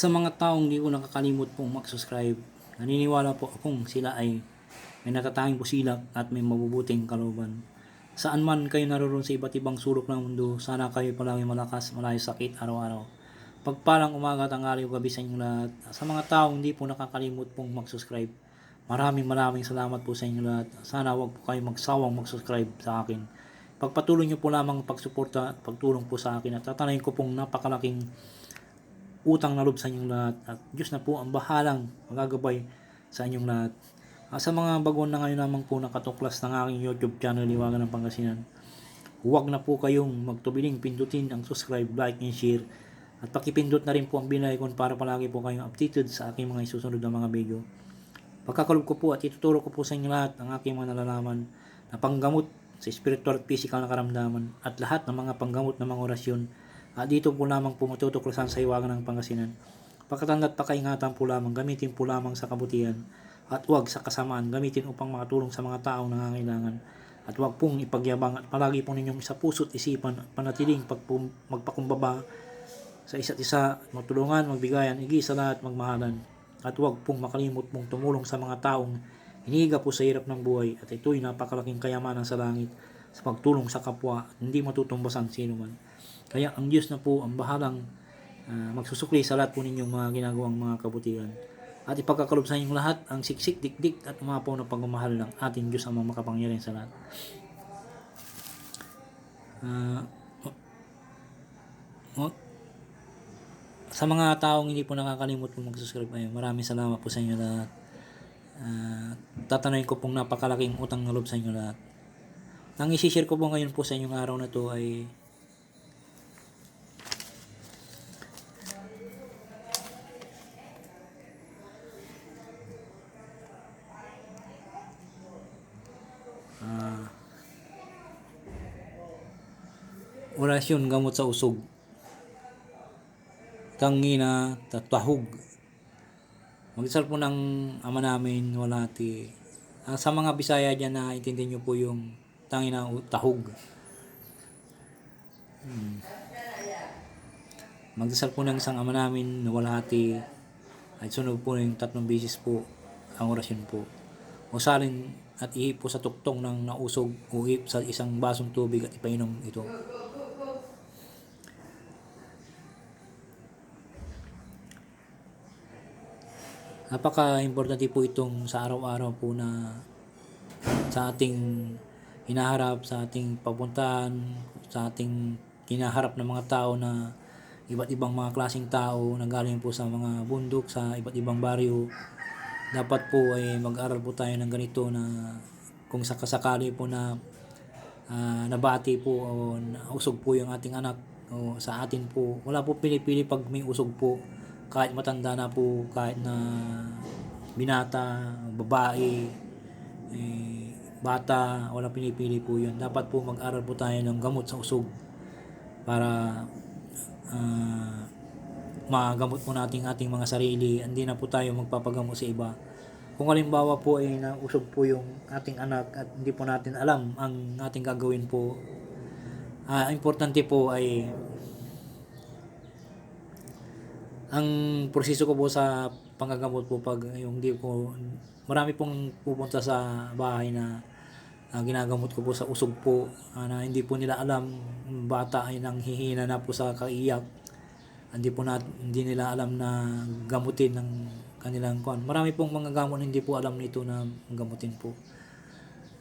Sa mga taong di ko nakakalimot pong mag-subscribe, naniniwala po akong sila ay may natatanging pusilak at may mabubuting kalooban. Saan man kayo naroon sa iba't ibang sulok ng mundo, sana kayo palagi malakas, malayo sa sakit araw-araw. Pagpalang umaga, tanghali o gabi sa inyong lahat. Sa mga taong hindi po nakakalimot pong mag-subscribe, maraming maraming salamat po sa inyong lahat. Sana wag po kayo magsawang mag-subscribe sa akin. Pagpatuloy niyo po lamang pagsuporta at pagtulong po sa akin at tatanayin ko pong napakalaking utang na loob sa inyong lahat at Diyos na po ang bahalang magagabay sa inyong lahat. Ah, sa mga baguhan na ngayon lamang po nakatuklas ng aking YouTube channel Liwagan ng Pangasinan, huwag na po kayong magtubiling pindutin ang subscribe, like, and share at pakipindot na rin po ang binay icon para palagi po kayong updated sa aking mga isusunod na mga video. Pagkakalob ko po at ituturo ko po sa inyo lahat ang aking mga nalalaman na panggamot sa spiritual at physical na karamdaman at lahat ng mga panggamot ng mga orasyon at dito po lamang po matutuklasan sa iwagan ng Pangasinan. Pagkatangat pakaingatan po lamang, gamitin po lamang sa kabutihan at huwag sa kasamaan, gamitin upang makatulong sa mga taong nangangailangan. At huwag pong ipagyabang at palagi po ninyong sa puso't isipan at panatiling magpakumbaba sa isa't isa, magtulungan, magbigayan, igi sa lahat, magmahalan. At huwag pong makalimot pong tumulong sa mga taong hinihiga po sa hirap ng buhay at ito'y napakalaking kayamanan sa langit sa pagtulong sa kapwa at hindi matutumbasan sino man. Kaya ang Diyos na po ang bahalang ah, magsusukli sa lahat po ninyong mga ginagawang mga kabutihan. At ipagkakalob sa inyong lahat ang siksik, dikdik at umapaw na pagmamahal ng ating Diyos ang mga makapangyarihan sa lahat. Ah, oh, oh, sa mga taong hindi po nakakalimot po mag-subscribe ay maraming salamat po sa inyo lahat. Uh, tatanayin ko pong napakalaking utang na loob sa inyo lahat. Ang isi-share ko po ngayon po sa inyong araw na to ay orasyon gamot sa usog. Tangina tatahog magdasal po ng ama namin wala ti Ah, sa mga Bisaya dyan na intindihin nyo po yung tangina tahog. Hmm. magdasal po ng isang ama namin na walhati at sunod po yung tatlong bisis po ang orasyon po. Usalin at ihip po sa tuktong ng nausog o ihip sa isang basong tubig at ipainom ito Napaka-importante po itong sa araw-araw po na sa ating hinaharap, sa ating papuntahan, sa ating kinaharap ng mga tao na iba't ibang mga klaseng tao na galing po sa mga bundok, sa iba't ibang baryo. Dapat po ay mag-aral po tayo ng ganito na kung sakasakali po na ah, nabati po o nausog po yung ating anak o sa atin po. Wala po pinipili pag may usog po kahit matanda na po, kahit na binata, babae, eh, bata, wala pinipili po yun. Dapat po mag-aral po tayo ng gamot sa usog para ah, magamot po natin ating mga sarili. Hindi na po tayo magpapagamot sa iba. Kung halimbawa po ay nausog po yung ating anak at hindi po natin alam ang ating gagawin po, ah, importante po ay ang proseso ko po sa panggagamot po pag yung hindi ko marami pong pupunta sa bahay na ah, ginagamot ko po sa usog po ah, na hindi po nila alam bata ay nang hihina na po sa kaiyak. Hindi po na, hindi nila alam na gamutin ng kanilang kwan. Marami pong mga gamot hindi po alam nito na gamutin po.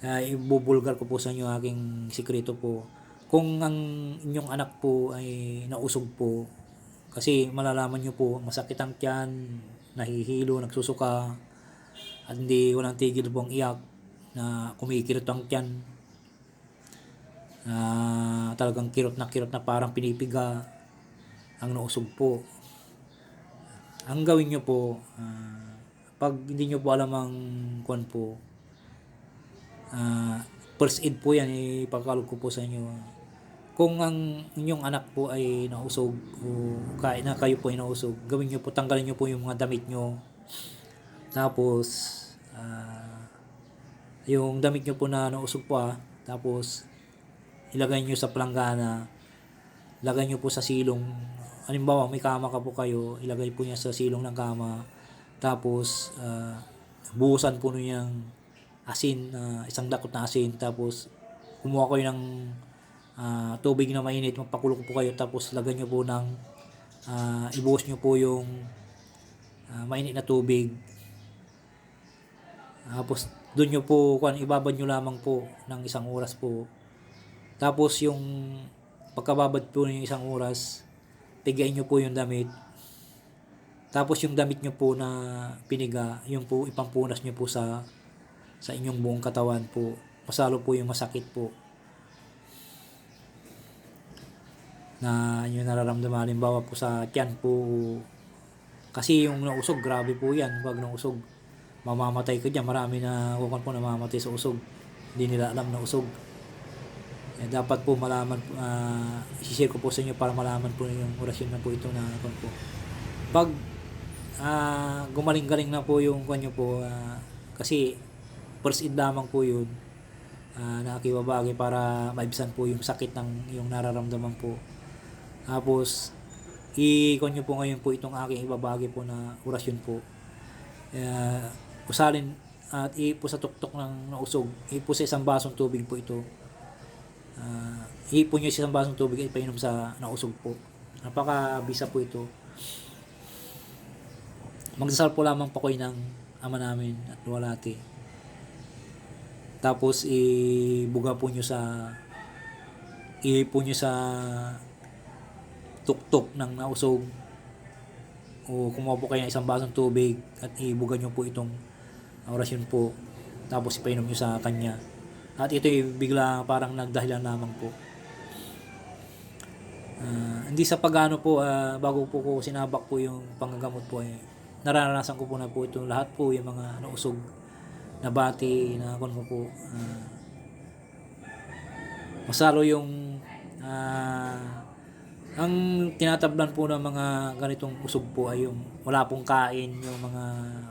Kaya ibubulgar ko po sa inyo aking sikreto po. Kung ang inyong anak po ay nausog po kasi malalaman nyo po, masakit ang tiyan, nahihilo, nagsusuka, at hindi walang tigil po ang iyak, na kumikirot ang tiyan, na talagang kirot na kirot na parang pinipiga, ang nausog po. Ang gawin nyo po, ah, pag hindi nyo po alam ang kwan po, ah, first aid po yan, ipagkalog ko po sa inyo kung ang inyong anak po ay nausog o kahit na kayo po ay nausog, gawin nyo po, tanggalin nyo po yung mga damit nyo. Tapos, ah, yung damit nyo po na nausog po ah, tapos ilagay nyo sa planggana. lagay nyo po sa silong. Halimbawa, may kama ka po kayo, ilagay po niya sa silong ng kama. Tapos, ah, buhusan po niyo asin, ah, isang dakot na asin. Tapos, kumuha kayo ng ah, tubig na mainit, magpakulo po kayo. Tapos, lagay nyo po ng, ah, ibuhos nyo po yung ah, mainit na tubig. Tapos, doon nyo po, kung ibabad nyo lamang po ng isang oras po. Tapos, yung pagkababad po ng isang oras, pigain nyo po yung damit. Tapos yung damit nyo po na piniga, yung po ipampunas nyo po sa sa inyong buong katawan po. Masalo po yung masakit po. Na yung nararamdaman, halimbawa po sa tiyan po. Kasi yung nausog, grabe po yan. Pag nausog, mamamatay ka dyan. Marami na kukan po namamatay sa usog. Hindi nila alam na usog. Eh, dapat po malaman, uh, isishare ko po sa inyo para malaman po yung orasyon na po ito na kung po. Pag ah, gumaling-galing na po yung kanyo po, ah, kasi first aid lamang po yun, uh, nakakibabagay para maibsan po yung sakit ng yung nararamdaman po. Tapos, nyo po ngayon po itong aking ibabagi po na orasyon po. Uh, usalin at ipo sa tuktok ng nausog, ipo sa isang basong tubig po ito. Uh, iipon nyo sa isang basong tubig at painom sa nausog po. Napakabisa po ito. Magdasal po lamang po kayo ng ama namin at walati. Tapos ibuga po nyo sa iipon nyo sa tuktok ng nausog o kumuha po kayo ng isang basong tubig at ibuga nyo po itong orasyon po tapos ipainom nyo sa kanya at ito bigla parang nagdahilan lamang po. Ah, hindi sa pagano po, ah, bago po ko sinabak po yung panggagamot po, eh, nararanasan ko po na po ito lahat po yung mga nausog na bati na kon ko po. ah, masalo yung ah, ang tinatablan po ng mga ganitong usog po ay yung wala pong kain yung mga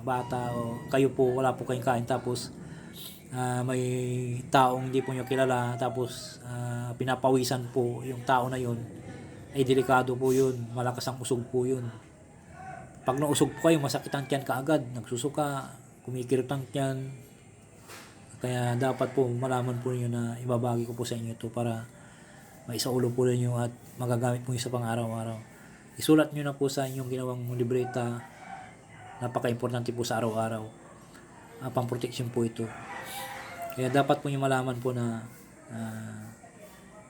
bata o kayo po wala po kayong kain. Tapos ah, may taong hindi po nyo kilala tapos ah, pinapawisan po yung tao na yun. Ay delikado po yun. Malakas ang usog po yun. Pag nausog po kayo masakit ang tiyan kaagad. Nagsusuka kumikirot ang tiyan. Kaya dapat po malaman po niyo na ibabagi ko po sa inyo to para maisaulo po ninyo at magagamit niyo sa pang-araw-araw isulat niyo na po sa inyong ginawang libreta napaka-importante po sa araw-araw uh, pang protection po ito kaya dapat po niyo malaman po na uh,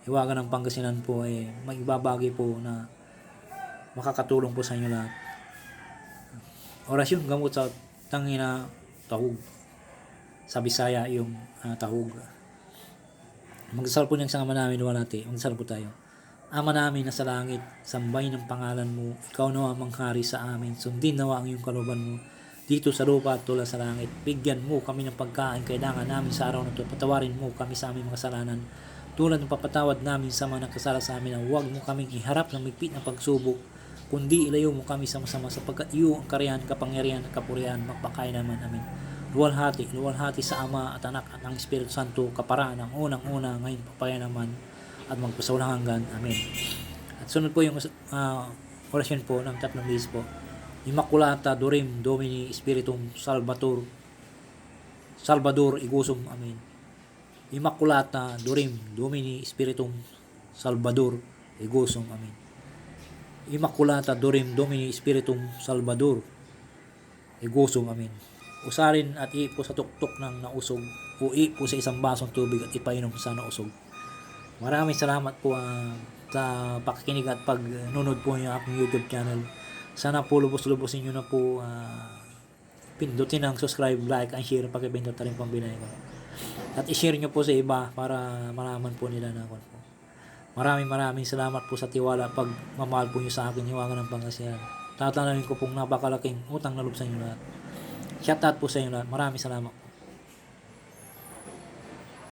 hiwaga ng Pangasinan po ay may ibabagi po na makakatulong po sa inyo lahat. Orasyon gamot sa tangina tahog. Sa Bisaya yung uh, tahog. Magdasal po ng isang ama namin wala natin. Magdasal po tayo. Ama namin na sa langit, sambay ng pangalan mo, ikaw nawa manghari sa amin, sundin nawa ang iyong kaluban mo, dito sa lupa at tula sa langit. Bigyan mo kami ng pagkain kailangan namin sa araw na ito. Patawarin mo kami sa aming mga kasalanan. Tulad ng papatawad namin sa mga nakasala sa amin na huwag mo kaming iharap ng migpit na pagsubok, kundi ilayo mo kami sa masama sapagkat iyo ang kariyan, kapangyarihan at kapurihan magpakain naman amin. Luwalhati, luwalhati sa Ama at Anak at ang Espiritu Santo, kaparaan ng unang-una, ngayon papaya naman at magpasawalang hanggan. Amen. At sunod po yung uh, orasyon po ng tatlong beses po. Immaculata Dorim Domini Spiritum Salvator Salvador Igusum. Amen. Immaculata Dorim Domini Spiritum Salvador Igusum. Amen. Immaculata Dorim Domini Spiritum Salvador Igusum. Amen. Usarin at ipo sa tuktok ng nausog o ipo sa isang basong tubig at ipainom sa nausog. Maraming salamat po uh, sa pakikinig at pagnunod po ng aking YouTube channel. Sana po lubos-lubosin nyo na po uh, pindutin ang subscribe, like, and share pakipindot na rin pang binay ko. At i-share nyo po sa iba para malaman po nila na ako. Maraming maraming salamat po sa tiwala pag mamahal po nyo sa akin hiwangan ng pangasihan. Tatanawin ko pong napakalaking utang na loob sa inyo lahat. Shout out po sa inyo lahat. Maraming salamat po.